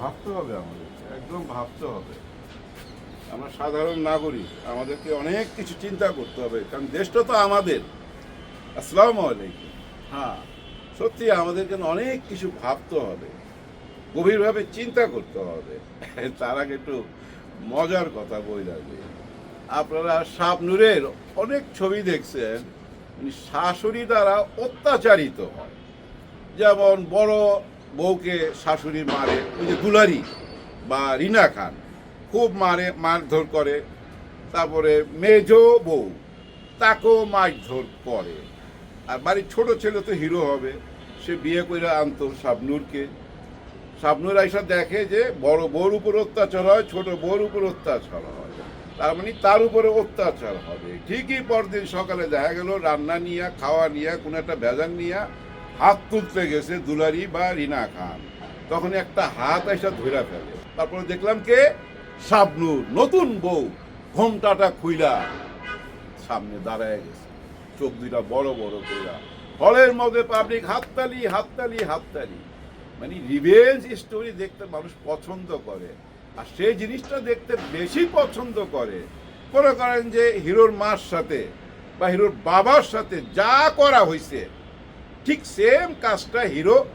ভাবতে হবে আমাদের একদম ভাবতে হবে। আমরা সাধারণ নাগরিক আমাদেরকে অনেক কিছু চিন্তা করতে হবে কারণ দেশটা তো আমাদের। আসসালামু আলাইকুম। হ্যাঁ। সত্যি আমাদেরকে অনেক কিছু ভাবতে হবে গভীরভাবে চিন্তা করতে হবে। তার আগে একটু মজার কথা বই লাগে আপনারা শাবনুরের অনেক ছবি দেখছেন শাশুড়ি দ্বারা অত্যাচারিত হয়। যেমন বড় বউকে শাশুড়ি মারে, ওই যে দুলারি বা রিনা খান, খুব মারে, মারধর করে। তারপরে মেজ বউ, তাকেও মারধর করে। আর বাড়ির ছোট ছেলে তো হিরো হবে, সে বিয়ে করে আনতো শাবনুরকে। শাবনুর আইসা দেখে যে বড় বউর উপর অত্যাচার হয়, ছোট বউর উপর অত্যাচার হয়। তার মানে তার উপরে অত্যাচার হবে। ঠিকই পরদিন সকালে দেখা গেল, রান্না নিয়ে, খাওয়া নিয়ে, কোনো একটা ভেজাল নিয়ে হাত তুলতে গেছে দুলারি বা রিনা খান। তখন একটা হাত এসে ধরে ফেলে। তারপরে দেখলাম কে? শাবনুর, নতুন বউ। ঘোমটাটা খুইলা সামনে দাঁড়ায় গেছে। চোখ দুইটা বড় বড় কইরা হলের মধ্যে পাবলিক, হাততালি হাততালি হাততালি। মানে রিভেঞ্জ স্টোরি দেখতে মানুষ পছন্দ করে। আর সেই জিনিসটা দেখতে বেশি পছন্দ করে। মনে করেন যে হিরোর মার সাথে বা হিরোর বাবার সাথে যা করা হয়েছে ঠিক সেম কাজটা হিরো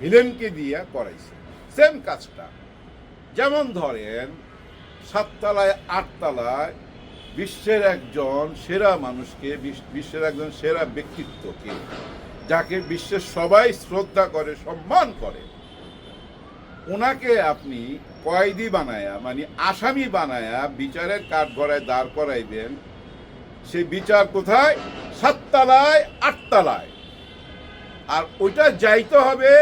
ভিলেনকে দিয়া করাইছে। সেম কাজটা। যেমন ধরেন, সাততলায়, আটতলায় বিশ্বের একজন সেরা মানুষকে, বিশ- বিশ্বের একজন সেরা ব্যক্তিত্বকে, যাকে বিশ্বের সবাই শ্রদ্ধা করে, সম্মান করে, ওনাকে আপনি কয়েদি বানায়া মানে আসামি বানায়া বিচারের কাঠগড়ায় দাঁড় করাইবেন। সেই বিচার কোথায়? সাততলায়, আটতলায়। আর ওইটা যাইতে হবে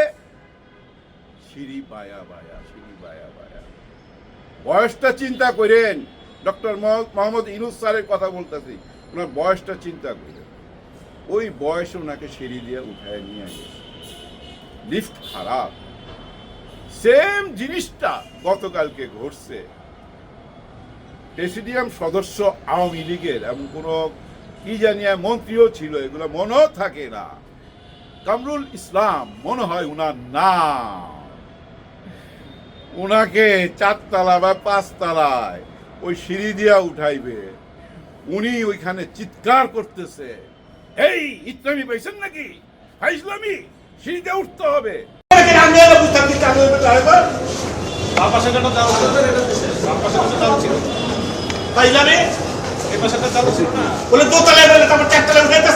সিঁড়ি বায়া বায়া, সিঁড়ি বায়া বায়া। বয়সটা চিন্তা করেন, ডক্টর মোহাম্মদ ইনুস স্যারের কথা বলতেছি, ওনার বয়সটা চিন্তা করেন। ওই বয়সে ওনাকে সিঁড়ি দিয়ে উঠায় নিয়ে গেছে। লিফট খারাপ। সেম জিনিসটা গতকালকে ঘটছে। প্রেসিডিয়াম সদস্য আওয়ামী লীগের এমন কোনো কি জানিয়া মন্ত্রীও ছিল, এগুলো মনেও থাকে না। কামরুল ইসলাম মনে হয় উনার নাম। ওনাকে চারতলা বা পাঁচতলায় ওই সিঁড়ি দিয়া উঠাইবে। উনি ওইখানে চিৎকার করতেছে। এই ইসলামী পাইছেন নাকি? ইসলামী সিঁড়িতে উঠতে হবে। ছিল বাম পাশেটা চালু ছিল তাই জানে এই পাশেটা চালু ছিল না। বলে দোতলায় বলে তারপর চারতলায় উঠাইতেছেন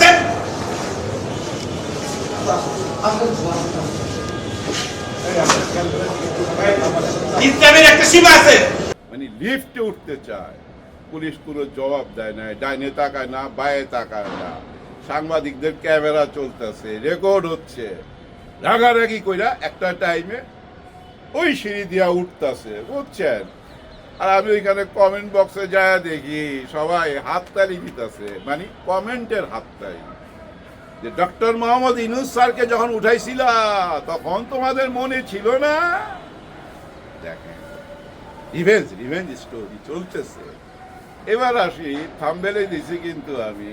মানে লিফটে উঠতে চায়। পুলিশ কোনো জবাব দেয় না, ডাইনে তাকায় না তাকায় না। সাংবাদিকদের ক্যামেরা চলতেছে, রেকর্ড হচ্ছে। রাগারাগি কইরা একটা টাইমে ওই সিঁড়ি দিয়া উঠতেছে, বুঝছেন? আর আমি ওইখানে কমেন্ট বক্সে যায় দেখি, সবাই হাততালি দিতেছে। মানে কমেন্টের হাততালি। যে ডক্টর মোহাম্মদ ইনুস স্যারকে যখন উঠাইছিল, তখন তোমাদের মনে ছিল না? দেখেন রিভেঞ্জ রিভেঞ্জ স্টোরি চলতেছে। এবার আসি দিছি কিন্তু আমি,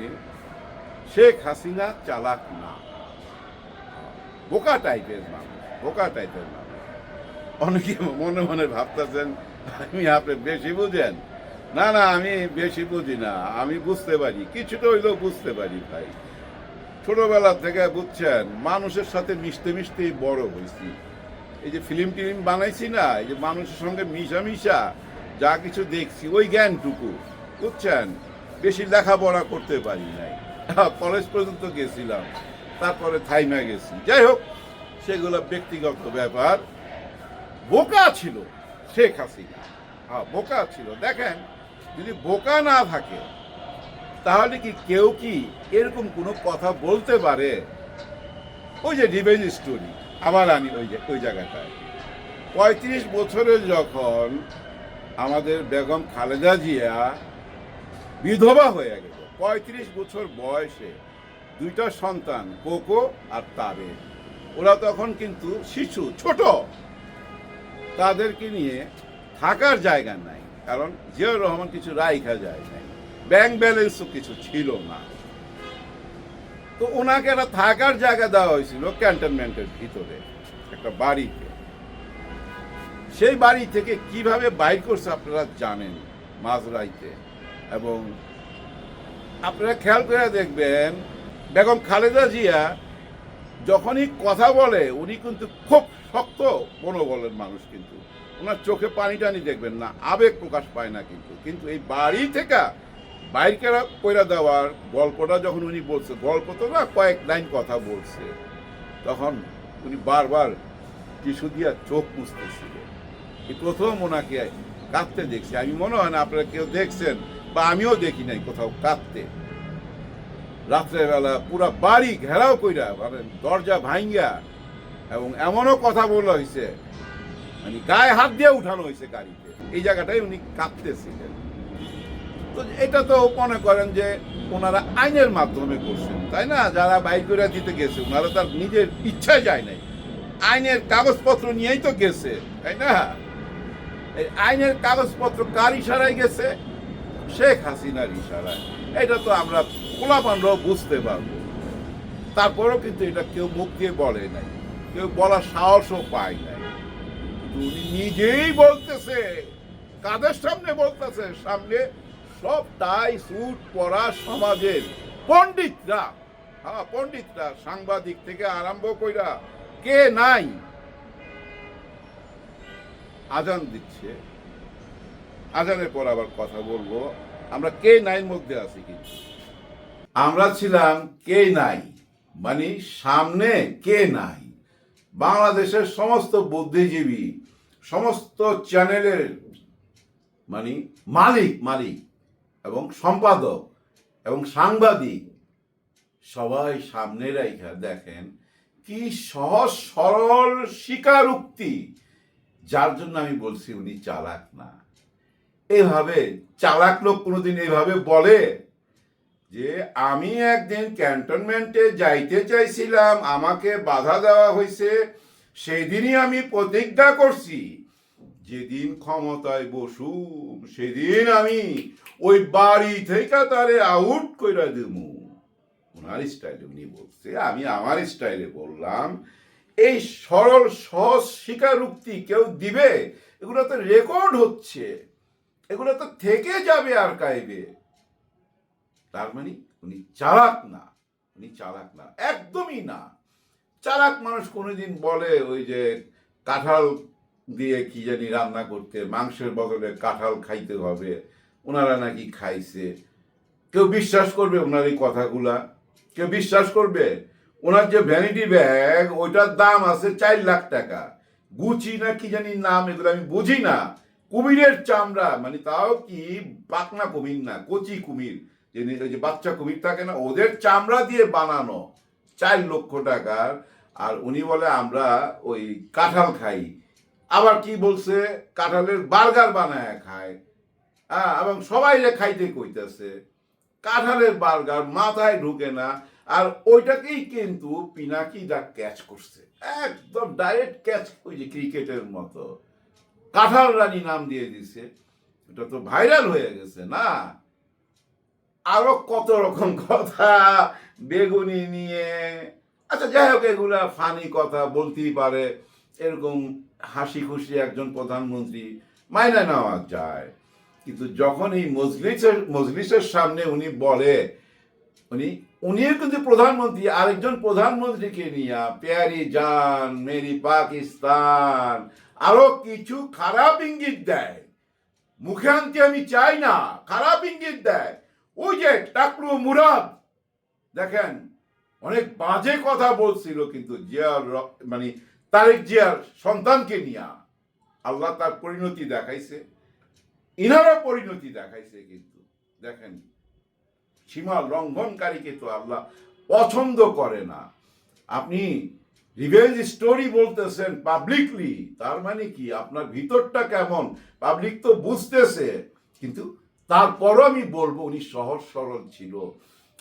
শেখ হাসিনা চালাক না। বোকা টাইপের মানুষ, বোকা টাইপের মানুষ। অনেকে মনে মনে ভাবতেছেন, আমি আপনি বেশি বুঝেন? না না, আমি বেশি বুঝি না, আমি বুঝতে পারি, কিছুটা হইলেও বুঝতে পারি ভাই। ছোটবেলা থেকে বুঝছেন, মানুষের সাথে মিশতে মিশতেই বড় হয়েছি। এই যে ফিল্ম টিলিম বানাইছি না, এই যে মানুষের সঙ্গে মিশা মিশা যা কিছু দেখছি, ওই জ্ঞানটুকু, বুঝছেন? বেশি লেখাপড়া করতে পারি নাই। কলেজ পর্যন্ত গেছিলাম, তারপরে থাইমা গেছি। যাই হোক, সেগুলো ব্যক্তিগত ব্যাপার। বোকা ছিল শেখ হাসিনা। হ্যাঁ বোকা ছিল। দেখেন, যদি বোকা না থাকে তাহলে কি কেউ কি এরকম কোনো কথা বলতে পারে? ওই যে রিভেঞ্জ স্টোরি আবার আমি ওই ওই জায়গাটায়। পঁয়ত্রিশ বছরে যখন আমাদের বেগম খালেদা জিয়া বিধবা হয়ে গেল, পঁয়ত্রিশ বছর বয়সে দুইটা সন্তান, কোকো আর তারে। ওরা তখন কিন্তু শিশু, ছোট। তাদেরকে নিয়ে থাকার জায়গা নাই, কারণ জিয়াউর রহমান কিছু রাইখা যায় নাই। ব্যাংক ব্যালেন্সও কিছু ছিল না। তো ওনাকে একটা থাকার জায়গা দেওয়া হয়েছিল ক্যান্টনমেন্টের ভিতরে, একটা বাড়িতে। সেই বাড়ি থেকে কীভাবে বাইর করছে আপনারা জানেন মাঝরাইতে। এবং আপনারা খেয়াল করে দেখবেন, বেগম খালেদা জিয়া যখনই কথা বলে, উনি কিন্তু খুব শক্ত মনোবলের মানুষ কিন্তু। ওনার চোখে পানি টানি দেখবেন না, আবেগ প্রকাশ পায় না কিন্তু। কিন্তু এই বাড়ি থেকে বাইর কইরা দেওয়ার গল্পটা যখন উনি বলছে, গল্প তো না, কয়েক লাইন কথা বলছে, তখন উনি বারবার টিস্যু দিয়া চোখ মুছতেছিল। এই প্রথম ওনাকে কাঁদতে দেখছি। আমি মনে হয় না আপনারা কেউ দেখছেন বা আমিও দেখি নাই কোথাও কাঁদতে। রাত্রেবেলা পুরা বাড়ি ঘেরাও কইরা মানে দরজা ভাঙ্গা এবং এমনও কথা বলা হয়েছে মানে গায়ে হাত দিয়ে উঠানো হয়েছে গাড়িতে। এই জায়গাটাই উনি কাঁদতেছিলেন। তো এটা তো মনে করেন যে ওনারা আইনের মাধ্যমে করছেন, তাই না? যারা বাইক করে দিতে গেছে, ওনারা তার নিজের ইচ্ছায় যায় নাই। আইনের কাগজপত্র নিয়েই তো গেছে, তাই না? আইনের কাগজপত্র কার ইশারায় গেছে? শেখ হাসিনার ইশারায়। এটা তো আমরা খোলাপানরাও বুঝতে পারব। তারপরেও কিন্তু এটা কেউ মুখ দিয়ে বলে নাই, কেউ বলার সাহসও পায় নাই। উনি নিজেই বলতেছে, কাদের সামনে বলতেছে? সামনে সব টাই স্যুট পরা সমাজের। পণ্ডিতরা হ্যাঁ পণ্ডিতরা সাংবাদিক থেকে আরম্ভ কইরা কে নাই? আজান দিচ্ছে। আজানের পর আবার কথা বলব। আমরা কে নাইন মধ্যে আছি কিন্তু? আমরা ছিলাম কে নাই? মানে সামনে কে নাই? বাংলাদেশের সমস্ত বুদ্ধিজীবী, সমস্ত চ্যানেলের মানে মালিক মালিক। এবং সম্পাদক এবং সাংবাদিক সবাই সামনে রাইখা দেখেন কি সহজ সরল স্বীকারোক্তি। যার জন্য আমি বলছি উনি চালাক না। এভাবে চালাক লোক কোনোদিন এভাবে বলে যে, আমি একদিন ক্যান্টনমেন্টে যাইতে চাইছিলাম, আমাকে বাধা দেওয়া হয়েছে, সেদিনই আমি প্রতিজ্ঞা করছি। যেদিন ক্ষমতায় বসুম, সেদিন আমি ওই বাড়ি থেকে তারে আউট কইরা দেবো ওনার স্টাইলে উনি বলছে, আমি আমার স্টাইলে বললাম, এই সরল, সহজ স্বীকারোক্তি কেউ দিবে? এগুলো তো রেকর্ড হচ্ছে। এগুলো তো থেকে যাবে আর কাইবে তার মানে উনি চালাক না, উনি চালাক না, একদমই না। চালাক মানুষ কোনোদিন বলে ওই যে কাঁঠাল দিয়ে কি জানি রান্না করতে, মাংসের বদলে কাঁঠাল খাইতে হবে, ওনারা নাকি খাইছে। কেউ বিশ্বাস করবে ওনার এই কথাগুলা? কেউ বিশ্বাস করবে? ওনার যে ভ্যানিটি ব্যাগ ওইটার দাম আছে চার লাখ টাকা। গুচি না কি জানি নাম, এগুলো আমি বুঝি না। কুমিরের চামড়া মানে তাও কি পাকনা কুমির না, কচি কুমির। যে বাচ্চা কুমির থাকে না, ওদের চামড়া দিয়ে বানানো, চার লক্ষ টাকার। আর উনি বলে, আমরা ওই কাঁঠাল খাই। আবার কি বলছে? কাঁঠালের বার্গার বানায় খায়। হ্যাঁ এবং সবাই খাইতে কইতেছে, কাঁঠালের বার্গার মাথায় ঢুকে না, আর ওইটাকেই কিন্তু পিনাকিদা ক্যাচ করছে। একদম ডাইরেক্ট ক্যাচ ওই যে ক্রিকেটের মতো। কাঁঠাল রানী নাম দিয়ে দিছে। এটা তো ভাইরাল হয়ে গেছে না? আরও কত রকম কথা বেগুনি নিয়ে। আচ্ছা যাই হোক, এগুলা ফানি কথা বলতেই পারে। এরকম হাসি খুশি একজন প্রধানমন্ত্রী মাইনা নেওয়া যায়। কিন্তু যখন এই মজলিসের মজলিসের সামনে উনি বলে, উনি, উনিও কিন্তু প্রধানমন্ত্রী, আরেকজন প্রধানমন্ত্রীকে নিয়ে, প্যারি জান মেরি পাকিস্তান, আরও কিছু খারাপ ইঙ্গিত দেয়। মুখে আনতে আমি চাই না, খারাপ ইঙ্গিত দেয়। ওই যে টাকলু মুরাদ, দেখেন, অনেক বাজে কথা বলছিল, কিন্তু জিয়ার মানে তারেক জিয়ার সন্তানকে নিয়ে আল্লাহ তার পরিণতি দেখাইছে, ইনারও পরিণতি দেখাইছে কিন্তু, দেখেন, সীমা লঙ্ঘনকারীকে তো আল্লাহ পছন্দ করে না। আপনি রিভেঞ্জ স্টোরি বলতেছেন পাবলিকলি তার মানে কি? আপনার ভিতরটা কেমন? পাবলিক তো বুঝতেছে, কিন্তু তারপরও আমি বলব উনি সহজ সরল ছিল।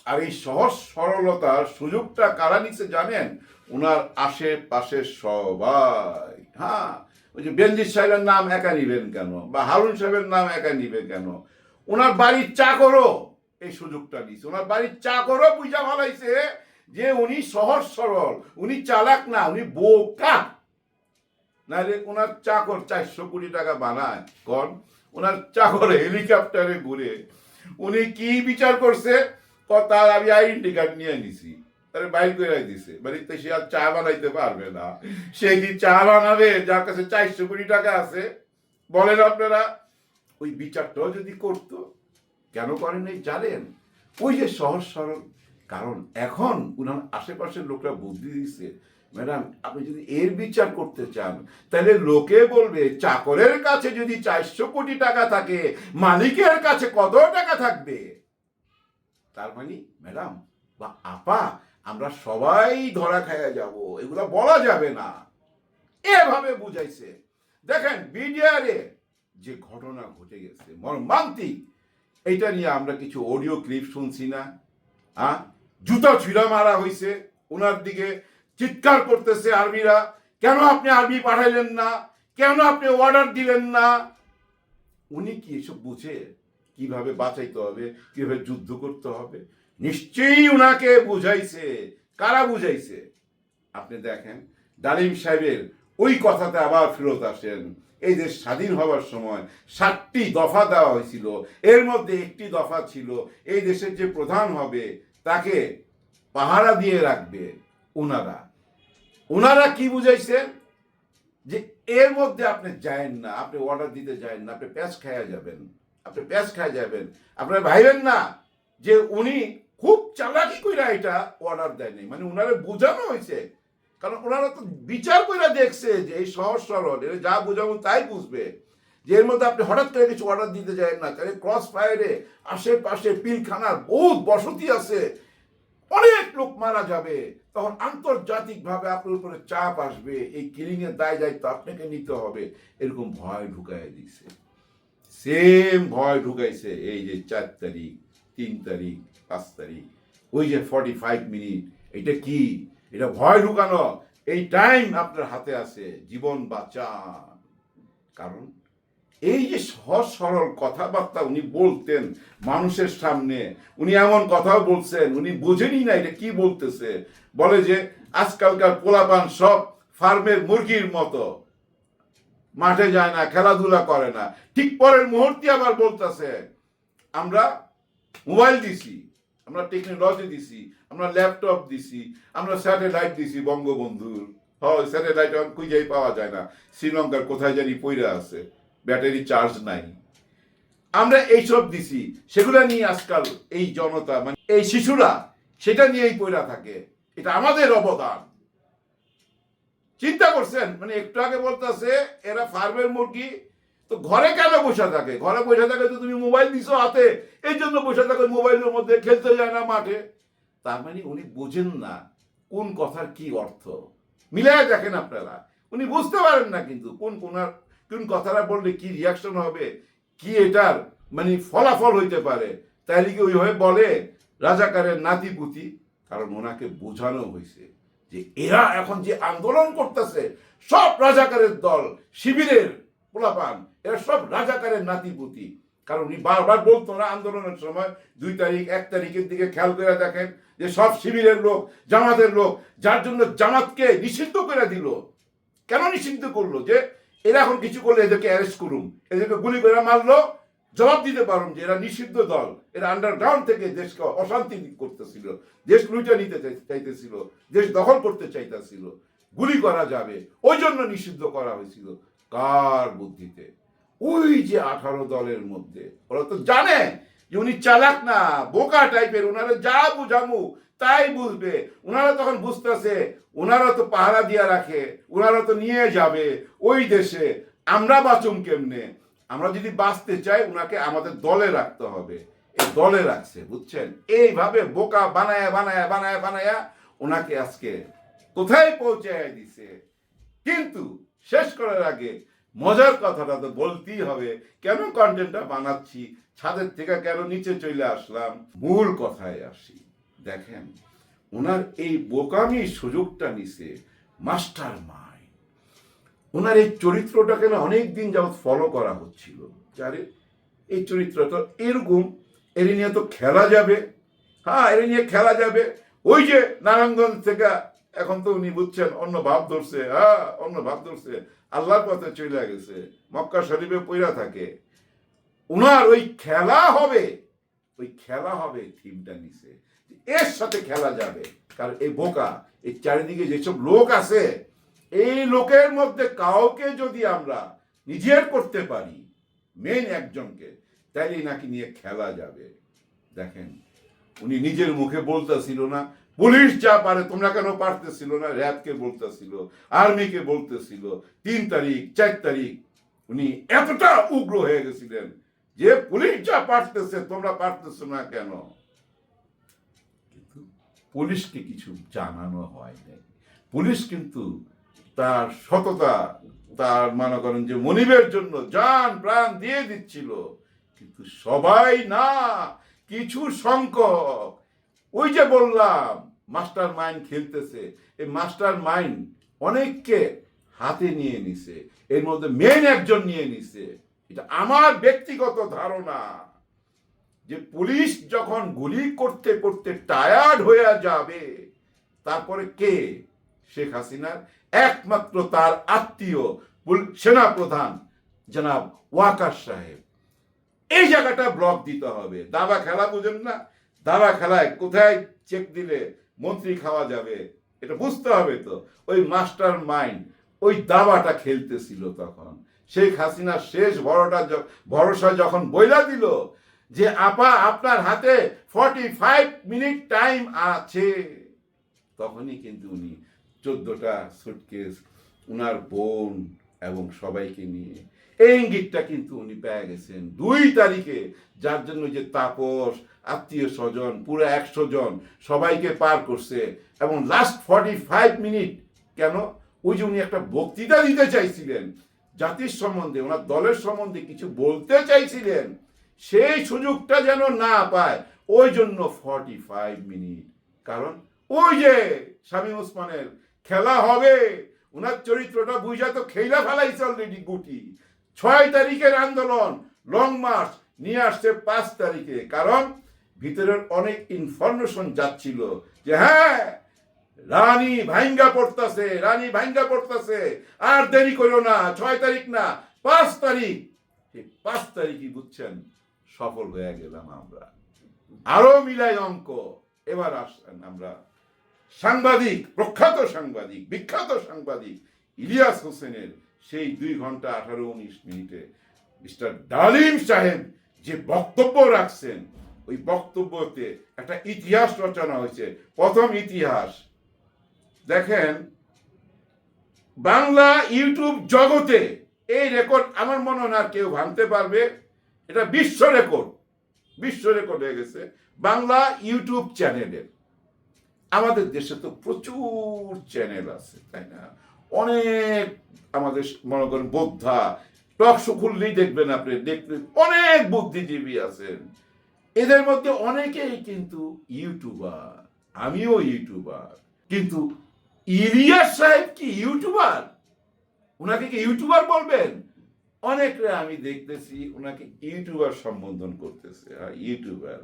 আর এই সহজ সরলতার সুযোগটা কারা নিচ্ছে জানেন? ওনার আশেপাশে সবাই। হ্যাঁ ওই যে বেনজির সাহেবের নাম একা নিবেন কেন? বা হারুন সাহেবের নাম একা নিবে কেন? ওনার বাড়ির চাকরও এই সুযোগটা নিছে। ওনার বাড়ির চাকরও বুঝা ভালাইছে যে উনি সহজ সরল, উনি চালাক না, উনি বোকা। নাহলে ওনার চাকর চারশো কোটি টাকা বানায়। কন? ওনার চাকর হেলিকপ্টারে ঘুরে। উনি কি বিচার করছে? ক তার আমি আইডেন্টি কার্ড নিয়ে নিছি। তারে বাইর করে দিছে। বাড়িতে সে আর চা বানাইতে পারবে না। সে কি চা বানাবে? যার কাছে চারশো কোটি টাকা আছে। বলেন আপনারা, ওই বিচারটাও যদি করতো, কেন করেন এই জানেন? ওই যে সহজ সরল, কারণ এখন উনার আশেপাশের লোকরা বুদ্ধি দিচ্ছে ম্যাডাম, আপনি যদি এর বিচার করতে চান, তাহলে লোকে বলবে, চাকরের কাছে যদি চারশো কোটি টাকা থাকে, মালিকের কাছে কত টাকা থাকবে? তার মানে ম্যাডাম বা আপা, আমরা সবাই ধরা খাইয়া যাব, এগুলো বলা যাবে না। এভাবে বুঝাইছে। দেখেন বিডিআরে যে ঘটনা ঘটে গেছে, মর্মান্তিক এটা নিয়ে আমরা কিছু অডিও ক্লিপ শুনছি না হ্যাঁ জুতা ছুঁড়া মারা হয়েছে ওনার দিকে চিৎকার করতেছে আর্মিরা, কেন আপনি আর্মি পাঠাইলেন না? কেন আপনি অর্ডার দিলেন না? উনি কি এসব বুঝে? কীভাবে বাঁচাইতে হবে, কীভাবে যুদ্ধ করতে হবে? নিশ্চয়ই উনাকে বুঝাইছে। কারা বুঝাইছে? আপনি দেখেন, ডালিম সাহেবের ওই কথাতে আবার ফেরত আসেন। এই দেশ স্বাধীন হওয়ার সময় সাতটি দফা দেওয়া হয়েছিল, এর মধ্যে একটি দফা ছিল, এই দেশের যে প্রধান হবে, তাকে পাহারা দিয়ে রাখবে ওনারা ওনারা কি বুঝাইছেন যে এর মধ্যে আপনি যায়েন না, আপনি অর্ডার দিতে যায়েন না, আপনি প্যাঁচ খাইয়া যাবেন। আপনি প্যাঁচ খাইয়া যাবেন। আপনারা ভাইবেন না যে উনি খুব চালাকি কইরা এটা অর্ডার দেয়নি। মানে ওনারে বোঝানো হয়েছে কারণ ওনারা তো বিচার করে দেখছে যে এই সহজ সরল, এরা যা বোঝাবো তাই বুঝবে। যে এর মধ্যে আপনি হঠাৎ করে কিছু অর্ডার দিতে যায় না, তাহলে ক্রস ফায়ারে আশেপাশে পিলখানার বহুত বসতি আছে, অনেক লোক মারা যাবে। তখন আন্তর্জাতিকভাবে আপনার উপরে চাপ আসবে, এই কিলিং এর দায় দায়িত্ব আপনাকে নিতে হবে। এরকম ভয় ঢুকাই দিছে। সেম ভয় ঢুকাইছে, এই যে চার তারিখ, তিন তারিখ, পাঁচ তারিখ। ওই যে ফর্টি ফাইভ মিনিট এটা কি? এটা ভয় ঢুকানো। এই টাইম আপনার হাতে আছে, জীবন বাঁচান। কারণ এই যে সহজ সরল কথাবার্তা উনি বলতেন মানুষের সামনে, উনি এমন কথাও বলছেন, উনি বোঝেনি না এটা কি বলতেছে। বলে যে, আজকালকার পোলাপান সব ফার্মের মুরগির মতো। মাঠে যায় না, খেলাধুলা করে না। ঠিক পরের মুহূর্তে আবার বলতেছে, আমরা মোবাইল দিছি, আমরা টেকনোলজি দিছি, আমরা ল্যাপটপ দিছি, আমরা স্যাটেলাইট দিছি বঙ্গবন্ধুর। হয় স্যাটেলাইট এখন খুঁজেই পাওয়া যায় না, শ্রীলঙ্কার কোথায় জানি পইরা আছে, ব্যাটারি চার্জ নাই। আমরা এইসব দিছি, সেগুলা নিয়ে আজকাল এই জনতা মানে এই শিশুরা, সেটা নিয়েই পইরা থাকে। এটা আমাদের অবদান। চিন্তা করছেন? মানে একটু আগে বলতেছে, এরা ফার্মের মুরগি, তো ঘরে কেন বসে থাকে? ঘরে বসে থাকে তো তুমি মোবাইল দিছো হাতে, এই জন্য বসে থাকে মোবাইলের মধ্যে, খেলতে যায় না মাঠে। তার মানে উনি বোঝেন না কোন কথার কি অর্থ। মিলাই দেখেন আপনারা, উনি বুঝতে পারেন না কিন্তু কোন কোনার, কোন কথাটা বললে কি রিয়াকশন হবে, কি এটার মানে ফলাফল হইতে পারে। তাইলে কি ওইভাবে বলে, রাজাকারের নাতি পুতি কারণ ওনাকে বোঝানো হয়েছে যে এরা এখন যে আন্দোলন করতেছে, সব রাজাকারের দল, শিবিরের পোলাপান, এরা সব রাজাকারের নাতিপুতি। কারণ উনি বারবার বলতো না আন্দোলনের সময়, দুই তারিখ, এক তারিখের দিকে খেয়াল করে দেখেন যে সব শিবিরের লোক, জামাতের লোক, যার জন্য জামাতকে নিষিদ্ধ করে দিল। কেন নিষিদ্ধ করল? যে এরা এখন কিছু করলে এদেরকে অ্যারেস্ট করুন, এদেরকে গুলি করে মারলো জবাব দিতে পারুন যে এরা নিষিদ্ধ দল। এরা আন্ডারগ্রাউন্ড থেকে দেশকে অশান্তি করতেছিল, দেশ লুটে নিতে চাইতেছিল, দেশ দখল করতে চাইতেছিল। গুলি করা যাবে, ওই জন্য নিষিদ্ধ করা হয়েছিল। কার বুদ্ধিতে? ওই যে আঠারো দলের মধ্যে। ওরা তো জানে যে উনি চালাক না, বোকা টাইপের ওনারা যা বুঝামু তাই বুঝবে। ওনারা তখন বুঝতেছে ওনারা তো পাহারা দিয়া রাখে ওনারা তো নিয়ে যাবে। ওই দেশে আমরা বাঁচুম কেমনে? আমরা যদি বাঁচতে চাই ওনাকে আমাদের দলে রাখতে হবে। এই দলে রাখছে, বুঝছেন? এইভাবে বোকা বানায়া বানায়া বানায়া বানায়া ওনাকে আজকে কোথায় পৌঁছায় দিছে? কিন্তু শেষ করার আগে মজার কথাটা তো বলতেই হবে, কেন কন্টেন্টটা বানাচ্ছি? ছাদের থেকে কেন নিচে চলে আসলাম? মূল কথায় আসি, দেখেন ওনার এই বোকামি সুযোগটা নিছে মাস্টার মাইন্ড ওনার এই চরিত্রটাকে না অনেক দিন যাবৎ ফলো করা হচ্ছিল। যারে এই চরিত্রটা এরকম, এর নিয়ে তো খেলা যাবে। হ্যাঁ এর নিয়ে খেলা যাবে। ওই যে নারায়ণগঞ্জ থেকে এখন তো উনি বুঝছেন, অন্য ভাব ধরছে হ্যাঁ অন্য ভাব ধরছে, আল্লাহর পথে চলে গেছে, মক্কা শরীফে পইরা থাকে। উনার ওই খেলা হবে, ওই খেলা হবে থিমটা নিছে এর সাথে খেলা যাবে, কারণ এই বোকা, এই চারিদিকে যেসব লোক আছে এই লোকের মধ্যে কাউকে যদি আমরা নিজের করতে পারি মেন একজনকে, তাইলে নাকি নিয়ে খেলা যাবে। দেখেন, উনি নিজের মুখে বলতেছিল না, পুলিশ যা পারে তোমরা কেন পারতেছিল না? র্যাবকে বলতেছিল, আর্মিকে বলতেছিল, তিন তারিখ, চার তারিখ। উনি এতটা উগ্র হয়ে গেছিলেন যে, পুলিশ যা পারতেছে, তোমরা পারতেছো না কেন? কিন্তু পুলিশকে কিছু জানানো হয় নাই পুলিশ কিন্তু তার সততা, তার মনে করেন যে মনিবের জন্য জান, প্রাণ দিয়ে দিচ্ছিল। কিন্তু সবাই না, কিছু সংখ্যক। ওই যে বললাম মাস্টার মাইন্ড খেলতেছে। এই মাস্টার মাইন্ড অনেককে হাতে নিয়ে নিছে। এর মধ্যে মেন একজন নিয়ে নিছে। এটা আমার ব্যক্তিগত ধারণা যে পুলিশ যখন গুলি করতে করতে টায়ার্ড হয়ে যাবে, তারপরে কে? শেখ হাসিনার একমাত্র তার আত্মীয় সেনাপ্রধান জনাব ওয়াকার সাহেব। এই জায়গাটা ব্লক দিতে হবে। দাবা খেলা বুঝেন না? দাবা খেলায় কোথায় চেক দিলে মন্ত্রী খাওয়া যাবে? এটা বুঝতে হবে তো। ওই মাস্টার মাইন্ড ওই দাবাটা খেলতেছিল তখন। শেখ হাসিনার শেষ ভরটা ভরসা যখন বইলা দিল যে, আপা, আপনার হাতে ফর্টি ফাইভ মিনিট টাইম আছে। তখনই কিন্তু উনি চোদ্দটা সুটকেস উনার বোন এবং সবাইকে নিয়ে। এই ইঙ্গিতটা কিন্তু উনি পেয়ে গেছেন দুই তারিখে, যার জন্য যে তাপস, আত্মীয় স্বজন, পুরো একশো জন সবাইকে পার করছে এবং লাস্ট ফর্টি ফাইভ মিনিট কেন? ওই যে উনি একটা বক্তৃতা দিতে চাইছিলেন, জাতির সম্বন্ধে, ওনার দলের সম্বন্ধে কিছু বলতে চাইছিলেন, সেই সুযোগটা যেন না পায়, ওই জন্য ফর্টি ফাইভ মিনিট কারণ ওই যে স্বামী ওসমানের খেলা হবে। ওনার চরিত্রটা বুঝা তো খেলা ফেলাইছে অলরেডি গুটি। ছয় তারিখের আন্দোলন লং মার্চ নিয়ে আসছে পাঁচ তারিখে। কারণ ভিতরের অনেক ইনফরমেশন যাচ্ছিল যে হ্যাঁ রানী ভাঙ্গা পড়তাছে, রানী ভাঙ্গা পড়তাছে। আর দেরি করো না, ছয় তারিখ না, পাঁচ তারিখ। এই পাঁচ তারিখই বুঝছেন, সফল হয়ে গেলাম আমরা। আরও মিলাই অঙ্ক, এবার আসেন আমরা সাংবাদিক, প্রখ্যাত সাংবাদিক, বিখ্যাত সাংবাদিক ইলিয়াস হোসেনের সেই দুই ঘণ্টা আঠারো উনিশ মিনিটে মিস্টার ডালিম সাহেব যে বক্তব্য রাখছেন, ওই বক্তব্যতে একটা ইতিহাস রচনা হয়েছে। প্রথম ইতিহাস। দেখেন, বাংলা ইউটিউব জগতে এই রেকর্ড আমার মনে হয় কেউ ভাঙতে পারবে। এটা বিশ্ব রেকর্ড। বিশ্ব রেকর্ড হয়ে গেছে। বাংলা ইউটিউব চ্যানেলের। আমাদের দেশে তো প্রচুর চ্যানেল আছে, তাই না? অনেক আমাদের মনে করেন বোদ্ধা, টক শো খুললেই দেখবেন আপনি দেখবেন অনেক বুদ্ধিজীবী আছেন। এদের মধ্যে অনেকেই কিন্তু ইউটিউবার, আমিও ইউটিউবার। কিন্তু ইলিয়াস সাহেব কি ইউটিউবার? ওনাকে কি ইউটিউবার বলবেন? অনেকরে আমি দেখতেছি ওনাকে ইউটিউবার সম্বোধন করতেছে ইউটিউবার।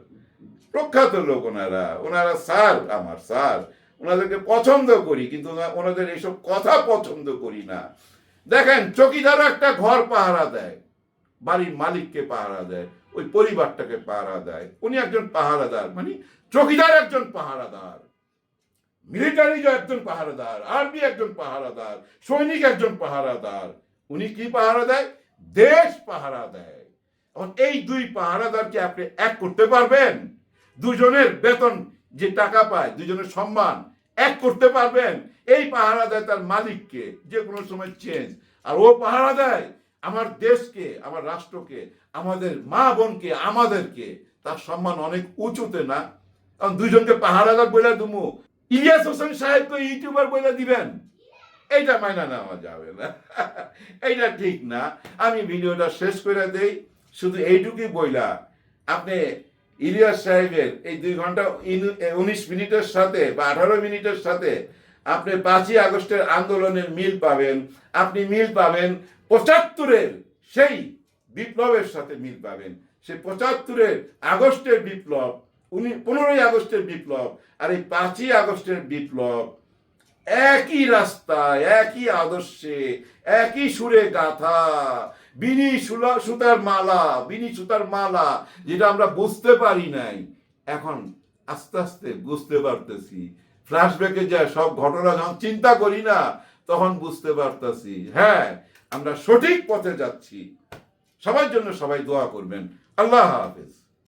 প্রখ্যাত লোক ওনারা ওনারা স্যার, আমার স্যার। ওনাদেরকে পছন্দ করি, কিন্তু ওনাদের এইসব কথা পছন্দ করি না। দেখেন, চকিদারও একটা ঘর পাহারা দেয়, বাড়ির মালিককে পাহারা দেয়, ওই পরিবারটাকে পাহারা দেয়। উনি একজন পাহারাদার মানে চকিদার একজন পাহারাদার। মিলিটারি একজন পাহারাদার, আর্মি একজন পাহারাদার, সৈনিক একজন পাহারাদার। উনি কি পাহারা দেয়? দেশ পাহারা দেয়। এখন এই দুই পাহারাদারকে আপনি এক করতে পারবেন? দুজনের বেতন যে টাকা পায়, দুজনের সম্মান এক করতে পারবেন? এই পাহারা দেয় তার মালিককে যে কোনো সময় চেঞ্জ আর ও পাহারা দেয় আমার দেশকে, আমার রাষ্ট্রকে, আমাদের মা বোনকে, আমাদেরকে। তার সম্মান অনেক উঁচুতে না? কারণ দুইজনকে পাহারাদার বইলা দুমু। ইলিয়াস হোসেন সাহেবকে ইউটিউবার বইলা দিবেন। এইটা মাইনা নেওয়া যাবে না। এইটা ঠিক না। আমি ভিডিওটা শেষ করে দেই। শুধু এইটুকুই বইলা, আপনি ইলিয়াস সাহেবের এই দুই ঘণ্টা উনিশ মিনিটের সাথে বা আঠারো মিনিটের সাথে আপনি পাঁচই আগস্টের আন্দোলনের মিল পাবেন। আপনি মিল পাবেন পঁচাত্তরের সেই বিপ্লবের সাথে মিল পাবেন। সেই পঁচাত্তরের আগস্টের বিপ্লব, উনি, পনেরোই আগস্টের বিপ্লব আর এই পাঁচই আগস্টের বিপ্লব একই রাস্তায়, একই আদর্শে, একই সুরে গাথা, বিনি সুতার মালা, বিনি সুতার মালা, যেটা আমরা বুঝতে পারি নাই। এখন আস্তে আস্তে বুঝতে পারতেছি। ফ্ল্যাশব্যাকে যায় সব ঘটনা যখন চিন্তা করি না, তখন বুঝতে পারতেছি। হ্যাঁ আমরা সঠিক পথে যাচ্ছি। সবার জন্য সবাই দোয়া করবেন। আল্লাহ হাফেজ।